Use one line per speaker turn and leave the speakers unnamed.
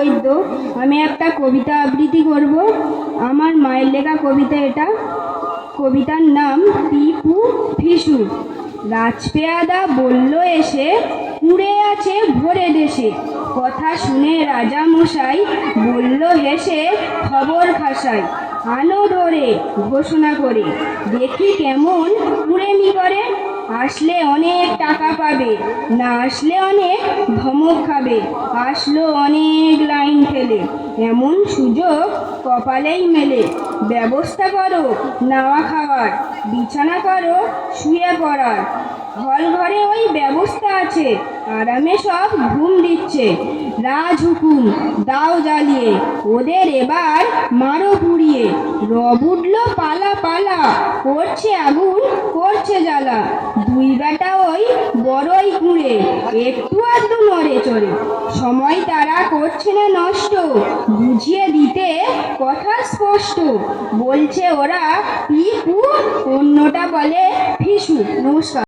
বৈদ্য, আমি একটা কবিতা আবৃত্তি করব। আমার মায়ের লেখা কবিতা এটা। কবিতার নাম পিপু ফিসু রাজপেয়াদা বলল এসে কুড়ে আছে ভরে দেশে। কথা শুনে রাজা মশাই বলল হেসে, খবর খাসাই আলো ধরে ঘোষণা করে। দেখি কেমন কুড়েমি করে। আসলে অনেক পাবে। না আসলে অনেক ধমক খাবে। আসলো অনেক লাইন ফেলে এমন সুযোগ কপালেই মেলে। ব্যবস্থা করো নাওয়া খাওয়ার, বিছানা করো শুয়ে পড়ার। হল ঘরে ওই ব্যবস্থা আছে, আরামে সব ঘুম দিচ্ছে। রাজ হুকুম দাও জ্বালিয়ে, ওদের এবার মারো পুড়িয়ে। রব উঠল পালা পালা, করছে আগুন, করছে জ্বালা। দুই বেটা বড়ই কুঁড়ে, একটু আধটু নড়ে চড়ে। সময় তারা করছে না নষ্ট, বুঝিয়ে দিতে কথা স্পষ্ট। বলছে ওরা, পিকু, অন্যটা বলে, ফিসু, নমস্কার।